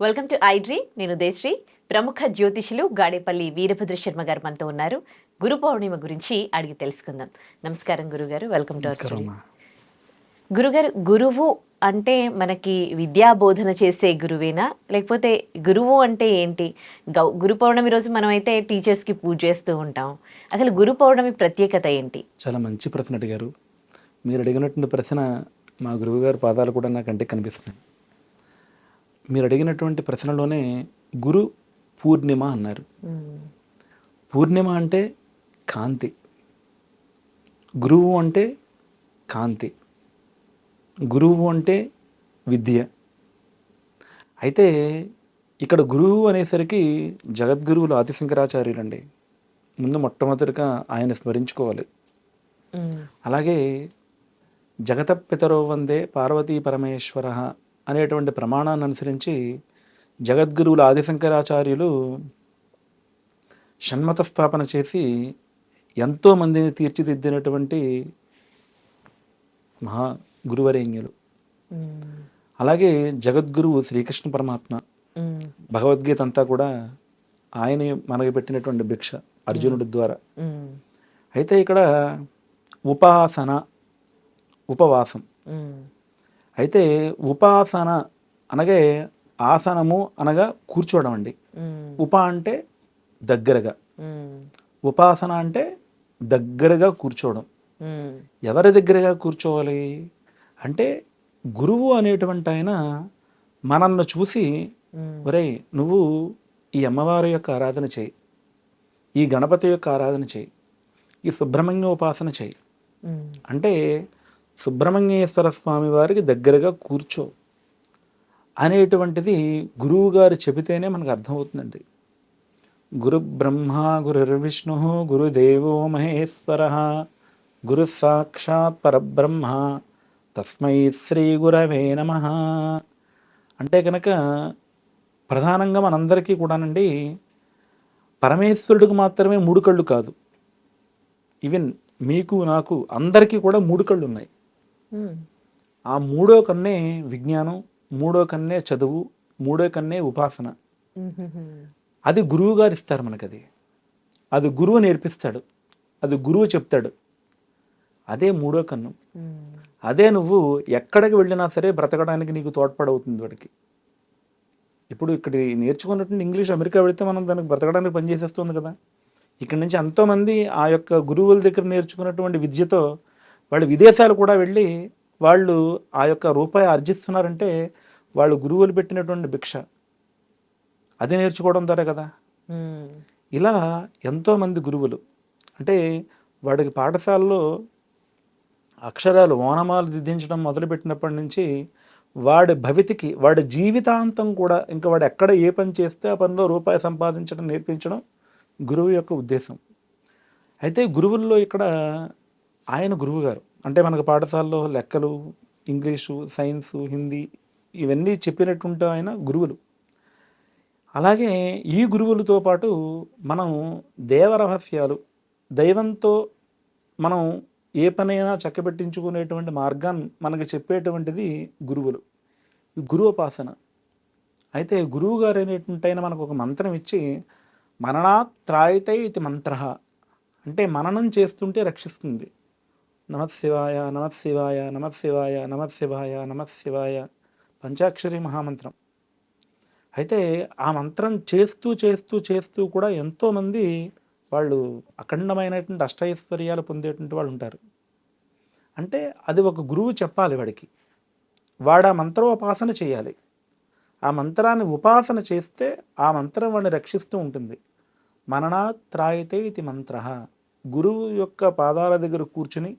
Welcome to I dream నేను దేశ్రీ ప్రముఖ జ్యోతిషులు గాడేపల్లి వీరభద్ర శర్మ గారు మనతో ఉన్నారు. గురు పౌర్ణిమ గురించి అడిగి తెలుసుకుందాం. నమస్కారం గురుగారు. వెల్కమ్ టు అవర్ గురుగారు గురువు అంటే మనకి విద్యా బోధన చేసే గురువేనా? లేకపోతే గురువు అంటే ఏంటి? గౌ గురు పౌర్ణమి రోజు మనం అయితే టీచర్స్కి పూజ చేస్తూ ఉంటాం. అసలు గురు పౌర్ణమి ప్రత్యేకత ఏంటి? చాలా మంచి ప్రశ్న అడిగారు. మీరు అడిగినటువంటి ప్రశ్న మా గురువు గారి పాదాలు కూడా నాకు కంటికి కనిపిస్తున్నాయి. మీరు అడిగినటువంటి ప్రశ్నలోనే గురు పూర్ణిమ అన్నారు. పూర్ణిమ అంటే కాంతి. గురువు అంటే కాంతి. గురువు అంటే విద్య. అయితే ఇక్కడ గురువు అనేసరికి జగద్గురువులు ఆదిశంకరాచార్యులు అండి ముందు మొట్టమొదటిగా ఆయన స్మరించుకోవాలి. అలాగే జగత పితరో వందే పార్వతీ పరమేశ్వర అనేటువంటి ప్రమాణాన్ని అనుసరించి జగద్గురువులు ఆదిశంకరాచార్యులు షణ్మత స్థాపన చేసి ఎంతో మందిని తీర్చిదిద్దినటువంటి మహా గురువరేణ్యులు. అలాగే జగద్గురువు శ్రీకృష్ణ పరమాత్మ. భగవద్గీత అంతా కూడా ఆయన మనకి పెట్టినటువంటి భిక్ష అర్జునుడి ద్వారా. అయితే ఇక్కడ ఉపాసన ఉపవాసం. అయితే ఉపాసన అనగా ఆసనము అనగా కూర్చోవడం అండి. ఉప అంటే దగ్గరగా. ఉపాసన అంటే దగ్గరగా కూర్చోవడం. ఎవరి దగ్గరగా కూర్చోవాలి అంటే గురువు అనేటువంటి ఆయన మనల్ని చూసి. ఒరేయ్ నువ్వు ఈ అమ్మవారి యొక్క ఆరాధన చేయి ఈ గణపతి యొక్క ఆరాధన చేయి ఈ సుబ్రహ్మణ్య ఉపాసన చేయి. అంటే సుబ్రహ్మణ్యేశ్వర స్వామి వారికి దగ్గరగా కూర్చో అనేటువంటిది గురువు గారు చెబితేనే మనకు అర్థమవుతుందండి. గురు బ్రహ్మ గురుర్విష్ణు గురుదేవో మహేశ్వర గురు సాక్షాత్ పరబ్రహ్మ తస్మై శ్రీ గురవే నమ. అంటే కనుక ప్రధానంగా మనందరికీ కూడానండి పరమేశ్వరుడికి మాత్రమే మూడు కళ్ళు కాదు. ఈవెన్ మీకు నాకు అందరికీ కూడా మూడు కళ్ళు ఉన్నాయి ఆ మూడో కన్నే విజ్ఞానం మూడో కన్నే చదువు మూడో కన్నే ఉపాసన. మ్మ్. అది గురువు గారు ఇస్తారు మనకు అది అది గురువు నేర్పిస్తాడు. అది గురువు చెప్తాడు. అదే మూడో కన్ను. మ్మ్. అదే నువ్వు ఎక్కడికి వెళ్ళినా సరే బ్రతకడానికి నీకు తోడ్పడవుతుంది వాడికి. ఇప్పుడు ఇక్కడ నేర్చుకున్నటువంటి ఇంగ్లీష్ అమెరికా వెళితే మనం దానికి బ్రతకడానికి పనిచేసేస్తుంది కదా. ఇక్కడ నుంచి ఎంతోమంది ఆ యొక్క గురువుల దగ్గర నేర్చుకున్నటువంటి విద్యతో వాళ్ళు విదేశాలు కూడా వెళ్ళి వాళ్ళు ఆ యొక్క రూపాయి ఆర్జిస్తున్నారంటే వాళ్ళు గురువులు పెట్టినటువంటి భిక్ష. అది నేర్చుకోవడం ద్వారా కదా. ఇలా ఎంతోమంది గురువులు అంటే వాడికి పాఠశాలలో అక్షరాలు ఓనమాలు దిద్దించడం మొదలుపెట్టినప్పటి నుంచి వాడి భవితికి వాడి జీవితాంతం కూడా ఇంకా వాడు ఎక్కడ ఏ పని చేస్తే ఆ పనిలో రూపాయి సంపాదించడం నేర్పించడం గురువు యొక్క ఉద్దేశం. అయితే గురువుల్లో ఇక్కడ ఆయన గురువు గారు అంటే మనకు పాఠశాలలో లెక్కలు ఇంగ్లీషు సైన్సు హిందీ ఇవన్నీ చెప్పినట్టు ఆయన గురువులు. అలాగే ఈ గురువులతో పాటు మనం దేవరహస్యాలు దైవంతో మనం ఏ పనైనా చక్కబెట్టించుకునేటువంటి మార్గాన్ని మనకు చెప్పేటువంటిది గురువులు. ఈ గురువుపాసన. అయితే గురువు గారు అనేటువంటి ఆయన మనకు ఒక మంత్రం ఇచ్చి మననాత్ త్రాయితే ఇది మంత్ర. అంటే మననం చేస్తుంటే రక్షిస్తుంది. నమత్శివాయ నమత్శివాయ నమత్శివాయ నమత్శివాయ నమత్శివాయ పంచాక్షరి మహామంత్రం. అయితే ఆ మంత్రం చేస్తూ చేస్తూ చేస్తూ కూడా ఎంతోమంది వాళ్ళు అఖండమైనటువంటి అష్టైశ్వర్యాలు పొందేటువంటి వాళ్ళు ఉంటారు. అంటే అది ఒక గురువు చెప్పాలి వాడికి. వాడు ఆ మంత్రోపాసన చేయాలి. ఆ మంత్రాన్ని ఉపాసన చేస్తే ఆ మంత్రం వాడిని రక్షిస్తూ ఉంటుంది. మననాత్రాయితే ఇది మంత్ర. గురువు యొక్క పాదాల దగ్గర కూర్చుని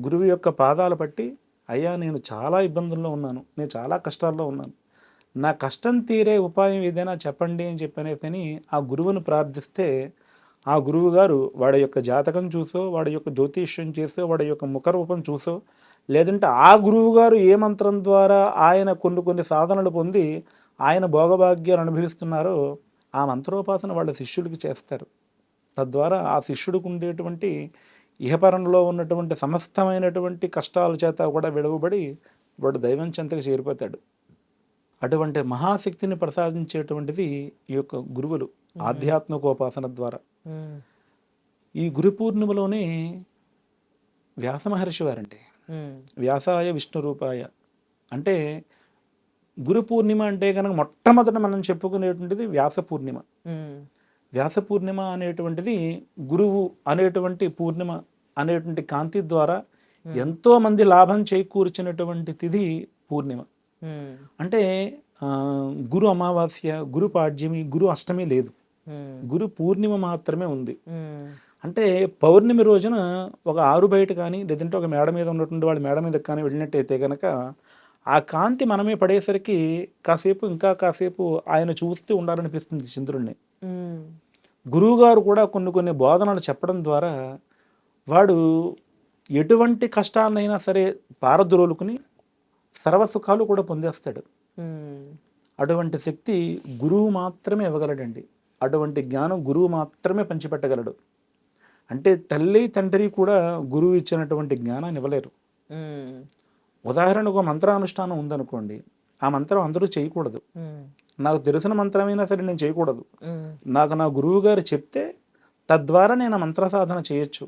గురువు యొక్క పాదాలు పట్టి అయ్యా నేను చాలా ఇబ్బందుల్లో ఉన్నాను. నేను చాలా కష్టాల్లో ఉన్నాను. నా కష్టం తీరే ఉపాయం ఏదైనా చెప్పండి అని చెప్పనేసని ఆ గురువును ప్రార్థిస్తే ఆ గురువు గారు వాడి యొక్క జాతకం చూసో వాడి యొక్క జ్యోతిష్యం చేసో వాడి యొక్క ముఖరూపం చూసో లేదంటే ఆ గురువు గారు ఏ మంత్రం ద్వారా ఆయన కొన్ని కొన్ని సాధనలు పొంది ఆయన భోగభాగ్యాలు అనుభవిస్తున్నారో ఆ మంత్రోపాసన వాళ్ళ శిష్యుడికి చేస్తారు. తద్వారా ఆ శిష్యుడికి ఉండేటువంటి ఇహపరంలో ఉన్నటువంటి సమస్తమైనటువంటి కష్టాల చేత కూడా విడవబడి వాడు దైవం చెంతకు చేరిపోతాడు. అటువంటి మహాశక్తిని ప్రసాదించేటువంటిది ఈ యొక్క గురువులు ఆధ్యాత్మికోపాసన ద్వారా. ఈ గురు పూర్ణిమలోనే వ్యాస మహర్షి వారంటే వ్యాసాయ విష్ణు రూపాయ అంటే గురు పూర్ణిమ అంటే కనుక మొట్టమొదట మనం చెప్పుకునేటువంటిది వ్యాస పూర్ణిమ. వ్యాస పూర్ణిమ అనేటువంటిది గురువు అనేటువంటి పూర్ణిమ అనేటువంటి కాంతి ద్వారా ఎంతో మంది లాభం చేకూర్చినటువంటి తిథి పూర్ణిమ. ఉమ్, అంటే గురు అమావాస్య గురు పాడ్యమి గురు అష్టమి లేదు. ఉమ్, గురు పూర్ణిమ మాత్రమే ఉంది. అంటే పౌర్ణమి రోజున ఒక ఆరు బయట కానీ లేదంటే ఒక మేడ మీద ఉన్నటువంటి వాళ్ళ మేడ మీద కానీ వెళ్ళినట్టయితే కనుక ఆ కాంతి మనమే పడేసరికి కాసేపు ఇంకా కాసేపు ఆయన చూస్తూ ఉండాలనిపిస్తుంది ఉమ్, గురువుగారు కూడా కొన్ని కొన్ని బోధనలు చెప్పడం ద్వారా వాడు ఎటువంటి కష్టాలనైనా సరే పారద్రోలుకుని సర్వసుఖాలు కూడా పొందేస్తాడు. అటువంటి శక్తి గురువు మాత్రమే ఇవ్వగలడండి. అటువంటి జ్ఞానం గురువు మాత్రమే పంచిపెట్టగలడు. అంటే తల్లి తండ్రి కూడా గురువు ఇచ్చినటువంటి జ్ఞానాన్ని ఇవ్వలేరు. ఉదాహరణకు మంత్రానుష్ఠానం ఉందనుకోండి ఆ మంత్రం అందరూ చేయకూడదు. నాకు తెలిసిన మంత్రమైనా సరే నేను చేయకూడదు. నాకు నా గురువు గారు చెప్తే తద్వారా నేను మంత్ర సాధన చేయొచ్చు.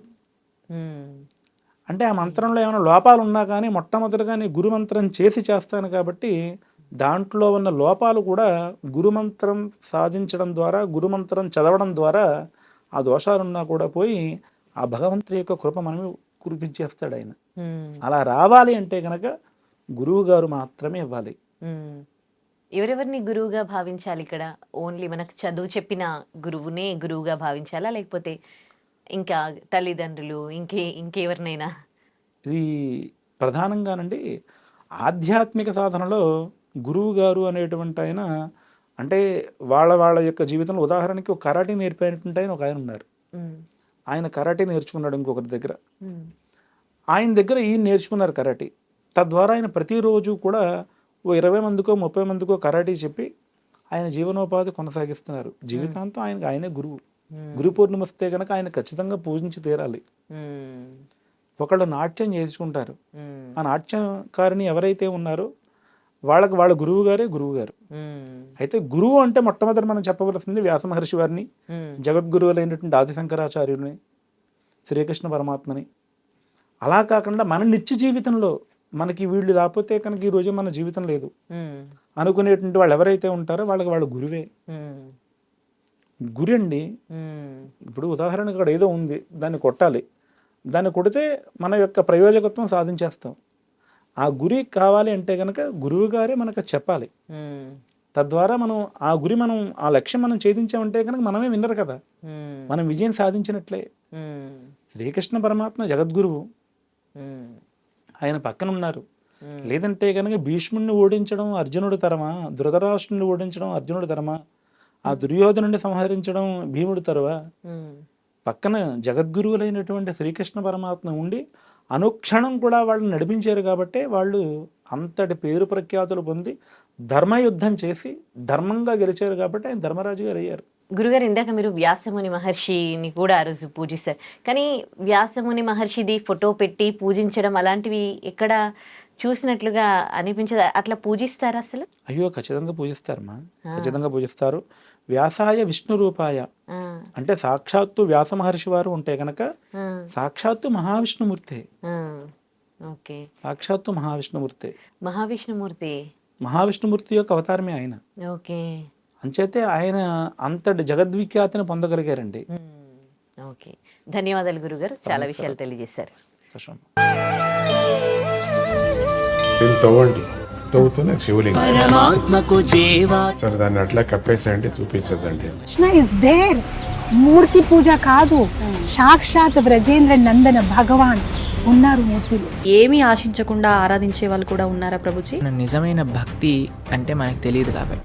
అంటే ఆ మంత్రంలో ఏమైనా లోపాలు ఉన్నా కానీ మొట్టమొదటిగా నేను గురు మంత్రం చేసి చేస్తాను కాబట్టి దాంట్లో ఉన్న లోపాలు కూడా గురుమంత్రం సాధించడం ద్వారా గురుమంత్రం చదవడం ద్వారా ఆ దోషాలున్నా కూడా పోయి ఆ భగవంతుడి యొక్క కృప మనమే కురిపించేస్తాడు ఆయన. అలా రావాలి అంటే కనుక గురువు గారు మాత్రమే ఇవ్వాలి. ఎవరెవరిని గురువుగా భావించాలి ఇక్కడ? ఓన్లీ మనకు చదువు చెప్పిన గురువునే గురువుగా భావించాలా? లేకపోతే ఇంకా తల్లిదండ్రులు ఇంకే ఇంకెవరినైనా? ఇది ప్రధానంగానండి ఆధ్యాత్మిక సాధనలో గురువు గారు అనేటువంటి ఆయన అంటే వాళ్ళ వాళ్ళ యొక్క జీవితంలో ఉదాహరణకి ఒక కరాటే నేర్పేటువంటి ఆయన ఒక ఆయన ఉన్నారు. ఆయన కరాటే నేర్చుకున్నాడు ఇంకొకరి దగ్గర. ఆయన దగ్గర ఈయన నేర్చుకున్నారు కరాటే. తద్వారా ఆయన ప్రతిరోజు కూడా ఓ ఇరవై మందికో ముప్పై మందికో కరాటే చెప్పి ఆయన జీవనోపాధి కొనసాగిస్తున్నారు. జీవితాంతం ఆయనకు ఆయనే గురువు. గురు పూర్ణిమ వస్తే కనుక ఆయన ఖచ్చితంగా పూజించి తీరాలి. ఒకళ్ళు నాట్యం చేసుకుంటారు ఆ నాట్యకారిణి ఎవరైతే ఉన్నారో వాళ్ళకి వాళ్ళ గురువు గారే గురువు గారు. అయితే గురువు అంటే మొట్టమొదటి మనం చెప్పవలసింది వ్యాస మహర్షి వారిని జగద్గురువులైనటువంటి ఆదిశంకరాచార్యుని శ్రీకృష్ణ పరమాత్మని. అలా కాకుండా మన నిత్య జీవితంలో మనకి వీళ్ళు రాకపోతే కనుక ఈ రోజు మన జీవితం లేదు. అనుకునేటువంటి వాళ్ళు ఎవరైతే ఉంటారో వాళ్ళకి వాళ్ళ గురువే. గురి అండి ఇప్పుడు ఉదాహరణకు ఇక్కడ ఏదో ఉంది దాన్ని కొట్టాలి. దాన్ని కొడితే మన యొక్క ప్రయోజకత్వం సాధించేస్తాం. ఆ గురి కావాలి అంటే కనుక గురువు గారే మనకు చెప్పాలి. తద్వారా మనం ఆ గురి మనం ఆ లక్ష్యం మనం ఛేదించామంటే కనుక మనమే విన్నరు కదా. మనం విజయం సాధించినట్లే. శ్రీకృష్ణ పరమాత్మ జగద్గురువు. ఆయన పక్కన ఉన్నారు. లేదంటే కనుక భీష్ముడిని ఓడించడం అర్జునుడి తరమా? ధృతరాష్ట్రుని ఓడించడం అర్జునుడి తరమా? ఆ దుర్యోధనుడిని సంహరించడం భీముడి తరవా? పక్కన జగద్గురువులైనటువంటి శ్రీకృష్ణ పరమాత్మ ఉండి అనుక్షణం కూడా వాళ్ళని నడిపించారు కాబట్టి వాళ్ళు అంతటి పేరు ప్రఖ్యాతులు పొంది ధర్మయుద్ధం చేసి ధర్మంగా గెలిచారు కాబట్టి ఆయన ధర్మరాజు గారు అయ్యారు. గురుగారు ఇందాక మీరు వ్యాసముని మహర్షిని కూడా ఆ రోజు పూజిస్తారు. కానీ వ్యాసముని మహర్షిది ఫోటో పెట్టి పూజించడం అలాంటివి ఎక్కడ చూసినట్లుగా అనిపించదు? అట్లా పూజిస్తారా అసలు? అయ్యో ఖచ్చితంగా పూజిస్తారమ్మా. ఖచ్చితంగా పూజిస్తారు. వ్యాసాయ విష్ణు రూపాయ అంటే సాక్షాత్తు వ్యాస మహర్షి వారు ఉంటే కనుక ఆ, సాక్షాత్తు మహావిష్ణుమూర్తే. ఓకే. సాక్షాత్తు మహావిష్ణుమూర్తే. మహావిష్ణుమూర్తి. మహావిష్ణుమూర్తి యొక్క అవతారమే ఆయన. ఓకే. అంచేతే ఆయన అంతటి జగద్విఖ్యాతిని పొందగలిగారండి. ఓకే. ధన్యవాదాలు గురుగారు. చాలా విషయాలు తెలియజేశారు. సశం. దీన్ని తవ్వండి. తవ్వుతూనే శివలింగం. పరమాత్మకు జీవా. సరే దాన్ని అట్లా కప్పేసేయండి చూపించదండి కృష్ణ ఇస్ దేర్ మూర్తి పూజ కాదు. సాక్షాత్ బ్రజేంద్ర నందన భగవాన్ ఉన్నారు మూర్తిలో. ఏమీ ఆశించకుండా ఆరాధించే వాళ్ళు కూడా ఉన్నారా ప్రభుజీ? నిజమైన భక్తి అంటే మనకు తెలియదు కాబట్టి.